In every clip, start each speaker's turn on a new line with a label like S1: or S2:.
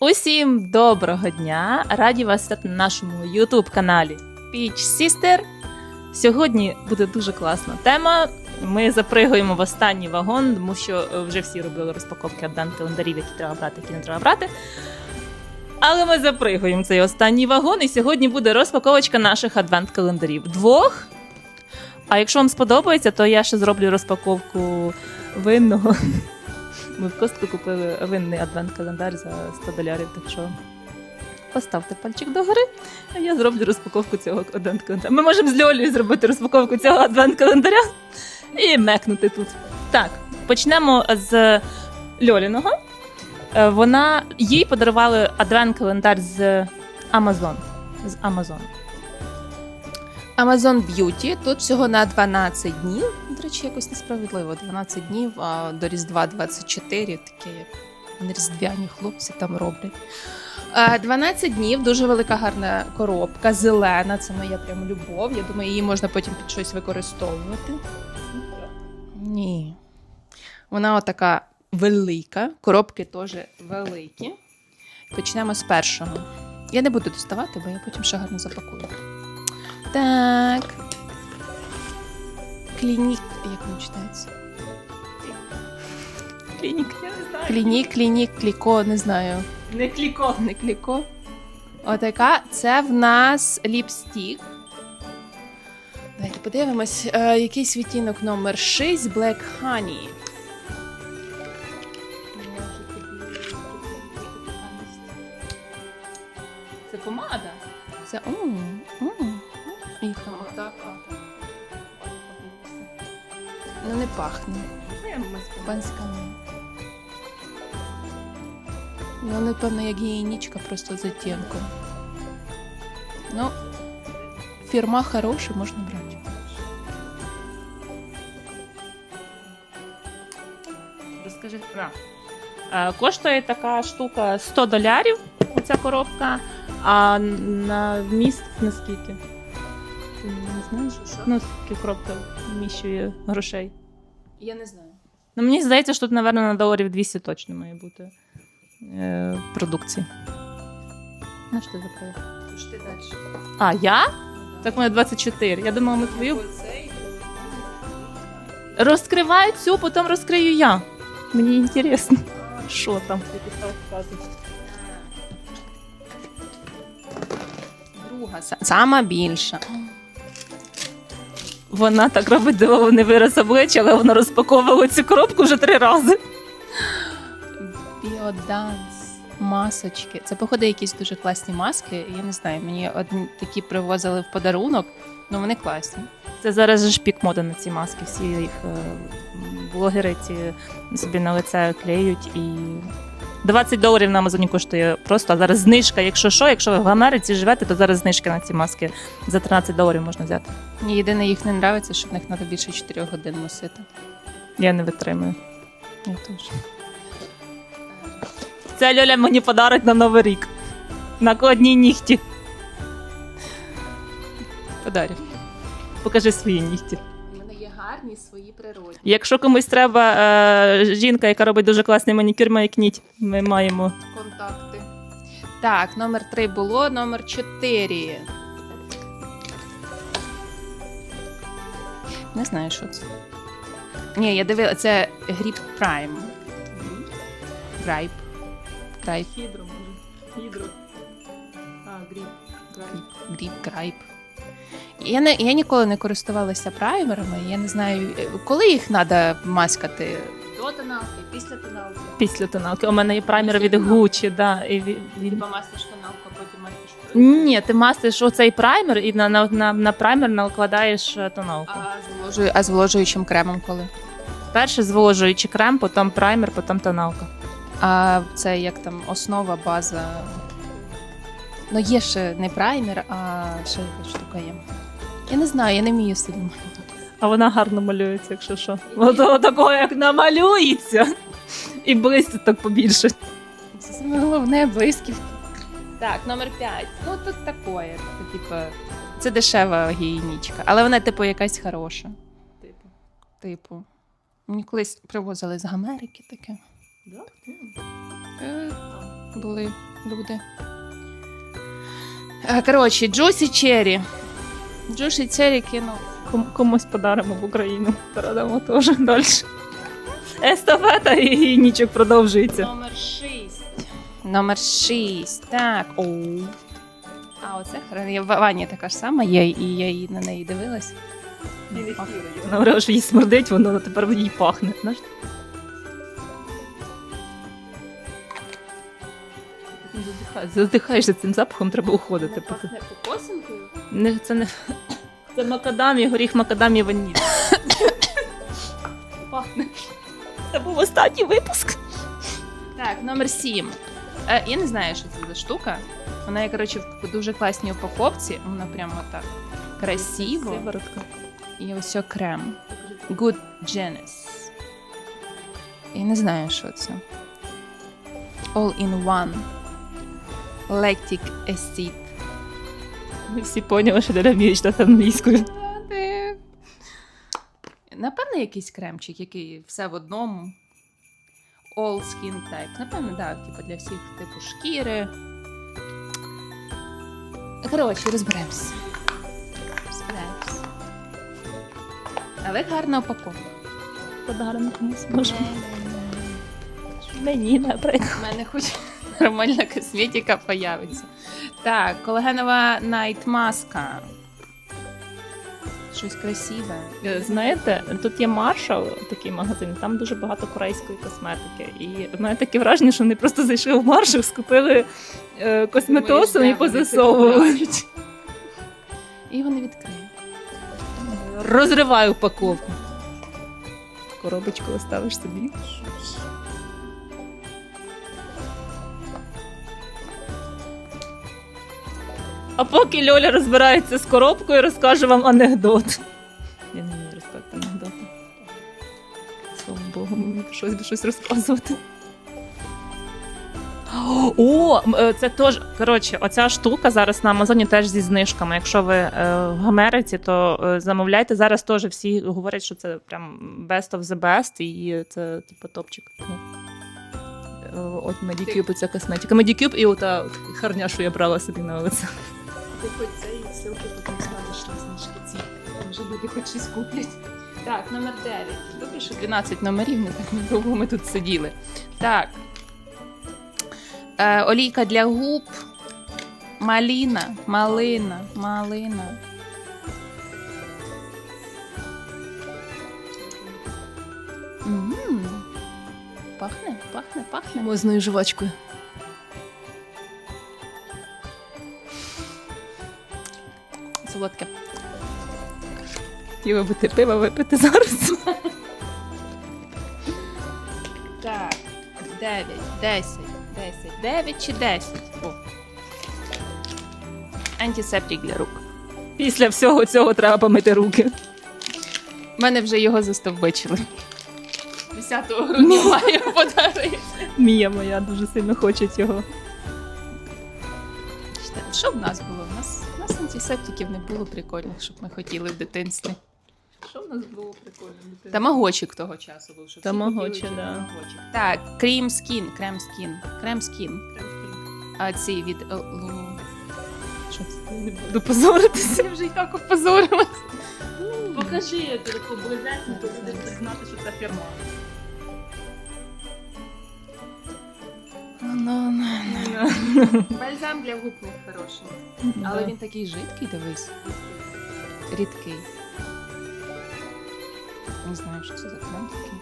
S1: Усім доброго дня! Раді вас вітати на нашому YouTube каналі Peach Sister. Сьогодні буде дуже класна тема. Ми запригуємо в останній вагон, тому що е, вже всі робили розпаковки адвент-календарів, які треба брати, які не треба брати. Але ми запригуємо цей останній вагон, і сьогодні буде розпаковочка наших адвент-календарів. Двох. А якщо вам сподобається, то я ще зроблю розпаковку винного. Ми в костку купили винний адвент-календар за 100 долярів, так що поставте пальчик догори, а я зроблю розпаковку цього адвент-календаря. Ми можемо з Льолею зробити розпаковку цього адвент-календаря і мекнути тут. Так, почнемо з Льоліного. Е, Вона їй подарували адвент-календар з Amazon. З Amazon. Amazon Beauty. Тут всього на 12 днів. До речі, якось несправедливо. 12 днів, а до Різдва 24, таке як різдвяні хлопці там роблять. Е, 12 днів, дуже велика гарна коробка, зелена. Це моя прям любов. Я думаю, її можна потім під щось використовувати. Ні. Вона отака велика. Коробки теж великі. Почнемо з першого. Я не буду доставати, бо я потім ще гарно запакую. Так. Клінік. Як воно читається? Клінік, я не знаю. Клінік, клінік, кліко, не знаю.
S2: Не кліко.
S1: Не кліко. Отака. Це в нас ліпстік. Давайте подивимось. Е, якийсь відтінок номер 6 Black Honey.
S2: Це помада.
S1: Це. м. І
S2: Отак.
S1: Ну не пахне. Панська. Ну, напевно, як гігієнічка просто з оттінком. Ну, фірма хороша, можна брати.
S2: Розкажи. Е, Коштує така штука 100 долярів, ця коробка, а на вміст наскільки? Ти не знаєш? Ну, скільки коробка вміщує грошей.
S1: Я не знаю.
S2: Ну, мені здається, що тут, напевно, на доларів 200 точно має бути е, продукції. На що ти закрив?
S1: Що ти далі?
S2: А, я? Так у мене 24. Я думала, ми твою. Розкривай цю, потім розкрию я. Мені інтересно. Що там?
S1: Друга, са- сама більша.
S2: Вона так робить дивований вираз обличчя, але вона розпаковувала цю коробку вже три рази.
S1: Біоданс. Масочки. Це, походу, якісь дуже класні маски. Я не знаю, мені одні такі привозили в подарунок, ну вони класні.
S2: Це зараз же ж пік моди на ці маски. Всі їх е, блогери ці собі на лице клеють і. 20 доларів на Амазоні коштує просто, а зараз знижка. Якщо що, якщо ви в Америці живете, то зараз знижки на ці маски за 13 доларів можна взяти.
S1: Мені єдине їх не подобається, що в них треба більше 4 годин носити.
S2: Я не витримую.
S1: Я теж.
S2: Це Льоля мені подарить на Новий рік. Накладні нігті.
S1: Подарів.
S2: Покажи свої нігті.
S1: Гарні свої природні.
S2: Якщо комусь треба е, жінка, яка робить дуже класний манікюр, маякніть, ми маємо.
S1: Контакти. Так, номер 3 було, номер 4. Не знаю, що це. Ні, я дивила, це Grip Prime. Грайп. Грайп.
S2: Хідро, може. Хідро. А, гріб.
S1: Гріп, грайп. Я, не, я ніколи не користувалася праймерами. Я не знаю, коли їх треба маскати. До тоналки, після тоналки.
S2: Після тоналки. У мене є праймер від Gucci, да, і він- він...
S1: Типа мастиш тоналку, потім мастиш.
S2: Ні, ти мастиш оцей праймер і на, на, на, на праймер накладаєш е, тоналку.
S1: А з, вложую, а з вложуючим кремом коли?
S2: Перше зволожуючи крем, потім праймер, потім тоналка.
S1: А це як там основа, база. Ну, є ще не праймер, а ще якась штука є. Я не знаю, я не вмію сильно.
S2: А вона гарно малюється, якщо що. Ото такого, як намалюється. І блистить так побільше.
S1: Це саме головне блисків. Так, номер 5. Ну тут такое. Це, типу, це дешева гігієнічка, але вона, типу, якась хороша.
S2: Типу.
S1: Типу. Мені колись привозили з Америки таке.
S2: Да?
S1: Е, були люди. Е, Коротше, Джусі Черрі. Джусі Черрі кинув.
S2: Ком- комусь подаримо в Україну. Передамо теж далі. Естафета і гінічок продовжується.
S1: Номер 6. Номер 6. Так. Оу. А оце хрен- я- Ваня така ж сама є, і я її на неї дивилась.
S2: Вона вважає, що їй смердить, воно тепер їй пахне. Знаєш? Задихаєш- Задихаєшся цим запахом, треба уходити. поки.
S1: кокосинкою?
S2: Не, це не це макадамі, горіх макадамі ваніль.
S1: Пахне.
S2: Це був останній випуск.
S1: Так, номер 7. Е, я не знаю, що це за штука. Вона є, коротше, в дуже класній упаковці. Вона прямо так красиво.
S2: Сиворотка.
S1: І ось о крем. Good Genesis. Я не знаю, що це. All in one. Lactic acid.
S2: Ми всі поняли, що не вміють читати англійською.
S1: Напевно, якийсь кремчик, який все в одному. All skin type. Напевно, так, типу для всіх типу шкіри. Коротше, розберемося. Розберемося. Але гарна упаковка.
S2: Подарунок комусь може. Мені, наприклад.
S1: У мене хоч нормальна косметика появиться. Так, колагенова найт маска. Щось красиве.
S2: Е, Знаєте, тут є Маршал, такий магазин, там дуже багато корейської косметики. І в мене таке враження, що вони просто зайшли в Маршал, скупили е, косметосом і позасовують.
S1: І вони відкриють.
S2: Розриваю упаковку. Коробочку оставиш собі. А поки Льоля розбирається з коробкою, розкажу вам анекдот. Я не вмію розказати анекдоти. Слава Богу, мені щось щось розказувати. О, е, це теж. Коротше, оця штука зараз на Амазоні теж зі знижками. Якщо ви е, в Америці, то е, замовляйте. Зараз теж всі говорять, що це прям best of the best, і це типу топчик. Ну, е, От Medicube, ця косметика. Medicube і ота харня, що я брала собі на лице.
S1: Ти хоч цей ссылки потім ставиш на знижки ці. Може люди хоч щось куплять. Так, номер 9. Добре, що 12 номерів, не так довго ми тут сиділи. Так. Е, олійка для губ. Маліна. Малина. Малина. М, Пахне, пахне, пахне.
S2: Мозною жвачкою.
S1: Солодке.
S2: Хотіла би ти пиво випити зараз.
S1: Так, 9, 10, 10, 9 чи 10. О. Антисептик для рук.
S2: Після всього цього треба помити руки.
S1: У мене вже його застовбичили. 10 грудня маю подарити.
S2: Мія моя дуже сильно хоче цього.
S1: В нас було? У нас, у нас антисептиків не було прикольних, щоб ми хотіли в дитинстві.
S2: Що в нас було прикольно?
S1: Тамагочик того часу був. що всі
S2: Тамагочі,
S1: хотіли
S2: да.
S1: тамагочик. Так, крім скін, крем скін. Крем скін. А ці від е, Лу- Що це?
S2: Не буду позоритися.
S1: Я вже і так опозорилась.
S2: Покажи таку близеньку, то будеш знати, що це фірма.
S1: Бальзам для губ не хороший. Але він такий жидкий, дивись. Рідкий. Не знаю, що це за крем такий.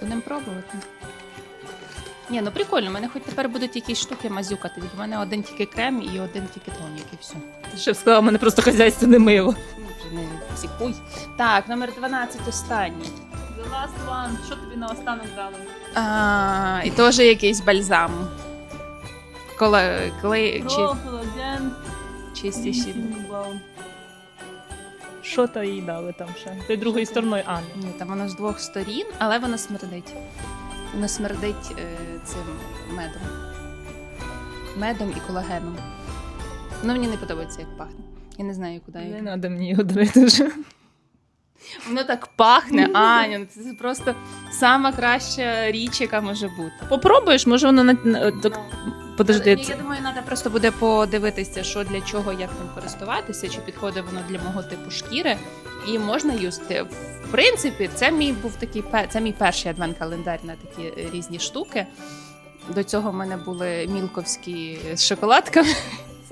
S1: Будемо пробувати. Ні, ну прикольно, у мене хоч тепер будуть якісь штуки мазюкати. Від мене один тільки крем і один тільки тонік, і все.
S2: Ще б сказала, в мене просто хазяйство не мило.
S1: Ну, вже не психуй. Так, номер 12 останній.
S2: The last one. Що тобі на останок дали?
S1: А, і теж якийсь бальзам. Коли, коли чи, чистіші.
S2: Що то їй дали там ще? Ти другою стороною, а, ні.
S1: Там воно з двох сторін, але воно смердить. Воно смердить е, цим медом. Медом і колагеном. Ну, мені не подобається, як пахне. Я не знаю, куди
S2: Не треба мені його дарити вже.
S1: Воно так пахне, Аня. ну Це просто сама краща річ, яка може бути.
S2: Попробуєш, може воно на на- так, подожди.
S1: Ні, я думаю, треба просто буде подивитися, що для чого, як ним користуватися, чи підходить воно для мого типу шкіри. І можна юзати. В принципі, це мій був такий пе- це мій перший адвент-календар на такі е, різні штуки. До цього в мене були мілковські з шоколадками.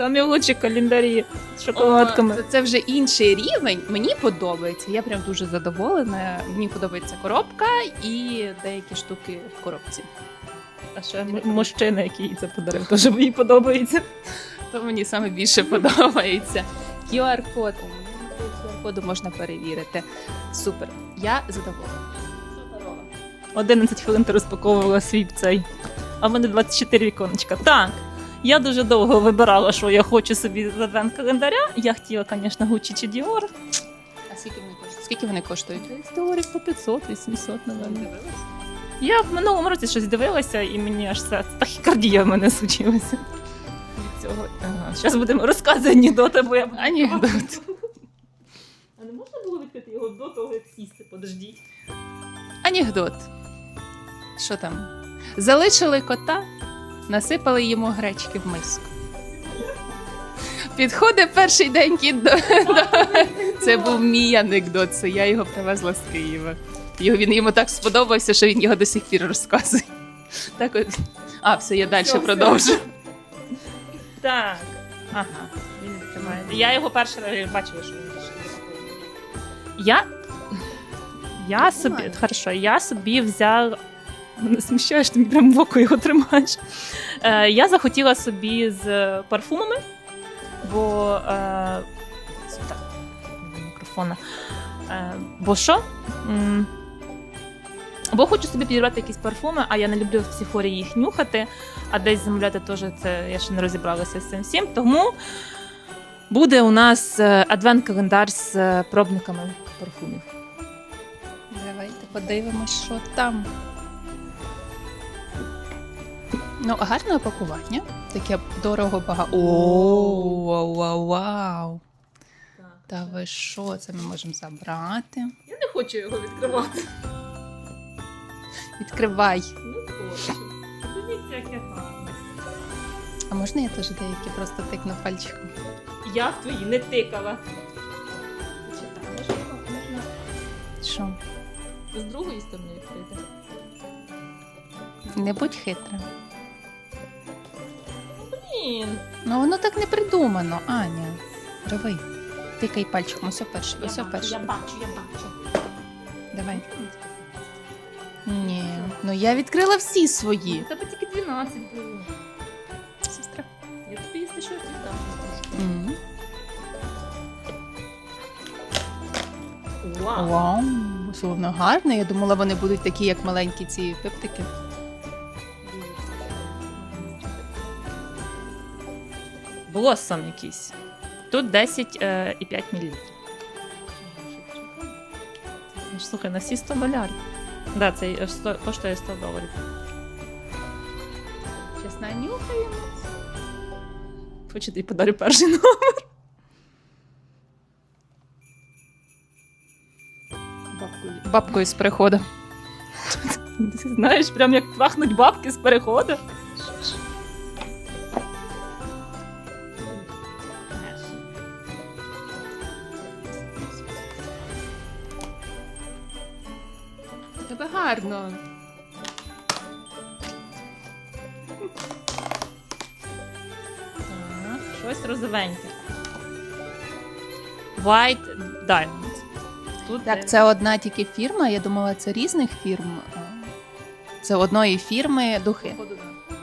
S2: Самі лучші календарі з шоколадками.
S1: О, Це, вже інший рівень. Мені подобається. Я прям дуже задоволена. Мені подобається коробка і деякі штуки в коробці.
S2: А ще мужчина, який їй це подарив, теж їй подобається.
S1: То мені саме більше подобається. QR-код. QR-коду можна перевірити. Супер. Я задоволена.
S2: 11 хвилин ти розпаковувала свій цей. А в мене 24 віконечка. Так. Я дуже довго вибирала, що я хочу собі з адвент календаря. Я хотіла, звісно, Gucci чи Dior.
S1: А скільки вони коштують? Скільки вони коштують?
S2: Десь доларів по 500, 800, напевно. Я в минулому році щось дивилася, і мені аж це тахікардія в мене случилася. Від цього. Ага. Зараз будемо розказувати анекдоти, бо я
S1: Анекдот.
S2: А не можна було відкрити його до того, як сісти? Подождіть.
S1: Анекдот. Що там? Залишили кота, насипали йому гречки в миску. Підходить перший день кіт до. Це був мій анекдот, це я його привезла з Києва. Його, він йому так сподобався, що він його до сих пір розказує. Так от... А, все, я далі продовжу.
S2: Так. Ага. Він. Я його перший раз бачила, що він пішов. Я. Я собі. Хорошо, я собі взяла. Мене смущає, що ти прямо в око його тримаєш. Е, я захотіла собі з парфумами, бо. Е, так, мікрофона. Е, бо що? Бо хочу собі підібрати якісь парфуми, а я не люблю в Сіфорі їх нюхати, а десь замовляти теж це я ще не розібралася з цим всім. Тому буде у нас адвент-календар з е, пробниками парфумів.
S1: Давайте подивимось, що там. Ну, гарне опакування. Таке дорого багато. О, вау, вау, вау. Та ви що, це ми можемо забрати?
S2: Я не хочу його відкривати.
S1: Відкривай.
S2: Не хочу. Дивіться, яке гарне.
S1: А можна я теж деякі просто тикну пальчиком?
S2: Я в твої не тикала.
S1: Що?
S2: з другої сторони відкрити.
S1: Не будь хитра.
S2: Блін.
S1: Ну воно так не придумано, Аня. Риви. Тикай пальчиком, ось перший,
S2: Я
S1: ось перший.
S2: я бачу, я бачу.
S1: Давай. Ні. Ну я відкрила всі свої.
S2: У тебе тільки 12 було.
S1: Сестра.
S2: Я тобі їсти що віддам.
S1: М.
S2: Вау.
S1: Вау, що воно гарне. Я думала, вони будуть такі, як маленькі ці пиптики.
S2: Блосом якийсь. Тут 10,5 мл. Слухай, на всі 100 долярів. Да, це е, 100 коштує 100 доларів.
S1: Чесно, нюхаємо.
S2: Хочу тобі подарю перший номер. Бабкою.
S1: Бабкою з переходу.
S2: Знаєш, прям як пахнуть бабки з переходу.
S1: Гарно.
S2: Так, щось розовеньке. White Diamond. Тут
S1: Так, це одна тільки фірма. Я думала, це різних фірм. Це одної фірми духи.
S2: Походу, да.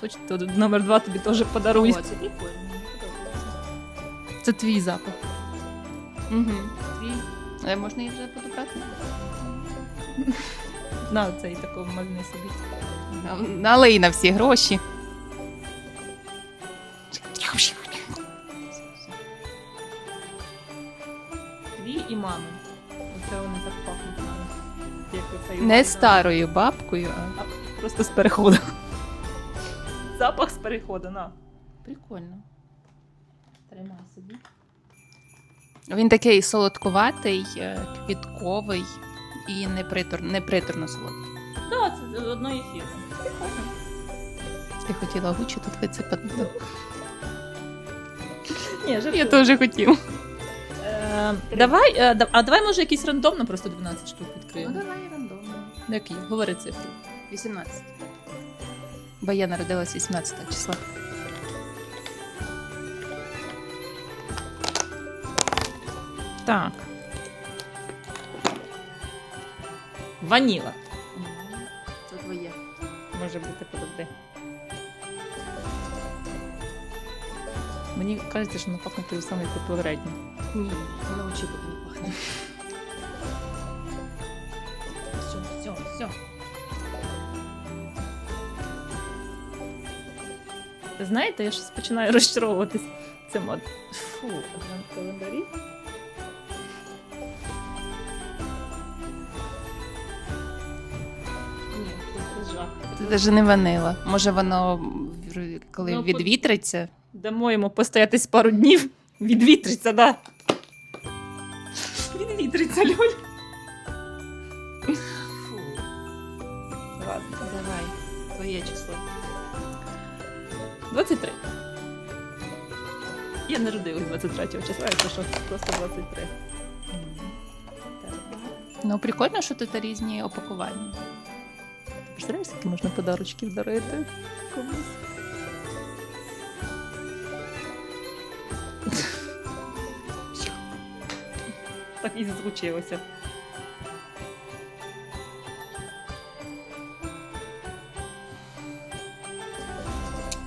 S2: Хоч тут номер два тобі теж подарую.
S1: О, це прикольно. мені подобається.
S2: Це твій запах.
S1: Угу. Твій. Але можна її вже подобрати?
S2: На цей такий мазний собі.
S1: Налий на всі гроші.
S2: Твій і мами. Оце вони так пахнуть мами. Як оцей
S1: Не старою бабкою, а
S2: Просто з переходу. Запах з переходу, на.
S1: прикольно.
S2: Тримай собі.
S1: Він такий солодкуватий, е, квітковий і непритор, неприторно солодкий.
S2: Так, це з одної фірми.
S1: Ти хотіла гучі тут висипати?
S2: Ні,
S1: Я
S2: жартую.
S1: теж хотів.
S2: Е, давай, е, да- а давай може якийсь рандомно просто 12 штук відкриємо.
S1: давай рандомно.
S2: Який? Говори цифру.
S1: 18. Бо я народилась 18 числа.
S2: Так. Ваніла.
S1: Це твоє.
S2: Може бути подожди. Мені кажеться, що воно пахне тою самою попередньою.
S1: Ні, воно очі не пахне.
S2: Все, все, все. Знаєте, я щось починаю розчаровуватись цим от. Фу, адвент календарі. Це
S1: навіть не ванила. Може воно коли
S2: Ну,
S1: відвітриться.
S2: Дамо йому постоятись пару днів. Відвітриться, да. Відвітриться, Льоль. Фу. Ладно.
S1: Давай, твоє число.
S2: 23. Я народилась 23 числа, якщо що, просто 23.
S1: Ну, прикольно, що тут різні опакування.
S2: Представляєш, скільки можна подарочків дарити комусь? Так і звучилося.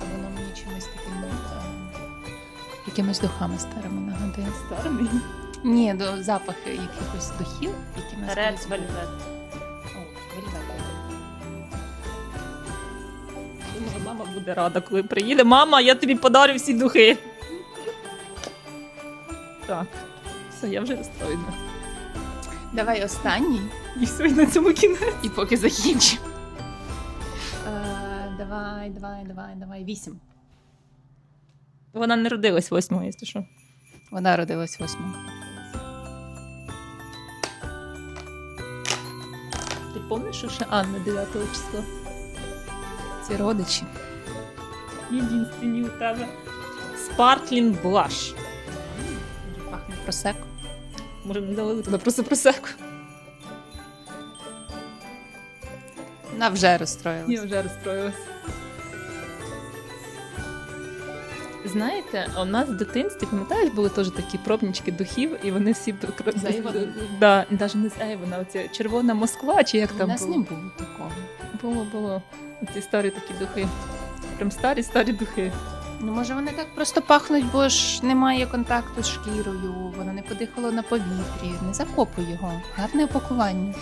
S1: Воно мені чимось таким е, якимись духами старими нагадує.
S2: Старий.
S1: Ні, до запахи якихось духів, які ми
S2: Ред Вельвет. Буде рада, коли приїде. Мама, я тобі подарю всі духи. Так. Все, я вже розстроєна.
S1: Давай останній.
S2: І все, і на цьому кінець.
S1: І поки закінчимо. Е, давай, давай, давай, давай. Вісім.
S2: Вона не родилась восьмого, якщо що.
S1: Вона родилась восьмого.
S2: Ти пам'ятаєш, що ще Анна 9 числа?
S1: Ці родичі.
S2: Єдинственні у тебе. Sparkling Blush.
S1: Пахне просеко.
S2: Може, не дали туди просто просеку.
S1: Вона вже розстроїлась.
S2: Я вже розстроїлась. Знаєте, у нас в дитинстві, пам'ятаєш, були теж такі пробнички духів, і вони всі
S1: З Avon?
S2: Да, навіть не з Avon, а оця червона Москва, чи як
S1: У
S2: там
S1: нас
S2: було?
S1: не було такого.
S2: Було, було. Ці старі такі духи. Прям старі, старі духи.
S1: Ну, може, вони так просто пахнуть, бо ж немає контакту з шкірою, воно не подихало на повітрі. Не закопуй його. Гарне опакування.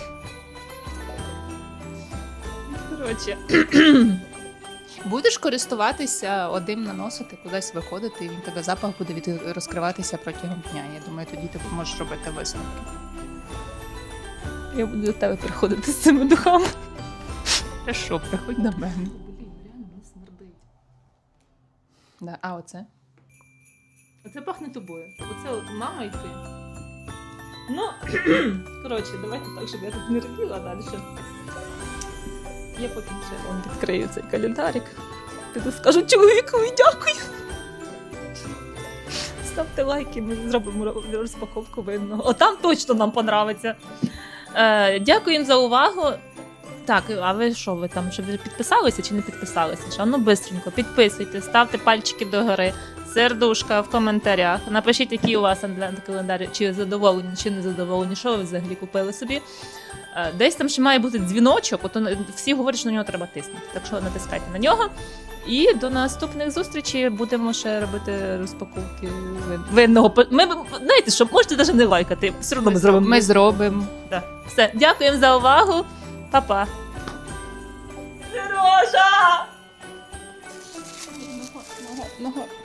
S2: Коротше,
S1: Будеш користуватися одним наносити, кудись виходити, і він тебе запах буде від... розкриватися протягом дня. Я думаю, тоді ти можеш робити висновки.
S2: я буду до тебе приходити з цими духами.
S1: Хорошо, приходь до мене.
S2: Блін, реально не смердить.
S1: Да. А оце?
S2: Оце пахне тобою. Оце от мама і ти. Ну, коротше, давайте так, щоб я тут не робила, далі. Я потім ще вам відкрию цей календарик. Піду скажу чоловікові дякую. Ставте лайки, ми зробимо розпаковку винного. О, там точно нам понравиться. Е, дякуємо за увагу. Так, а ви що, ви там що ви підписалися чи не підписалися? Що? Ну, бистренько, підписуйтесь, ставте пальчики догори, сердушка в коментарях. Напишіть, який у вас адвент-календар, чи задоволені, чи не задоволені, що ви взагалі купили собі. Е, Десь там ще має бути дзвіночок, от он- всі говорять, що на нього треба тиснути. Так що натискайте на нього. І до наступних зустрічей будемо ще робити розпаковки винного. Ми знаєте, що можете навіть не лайкати, все одно ми зробимо.
S1: Ми зробимо.
S2: Да. Все, дякуємо за увагу. Па-па. Сережа!
S1: Нога, нога, нога.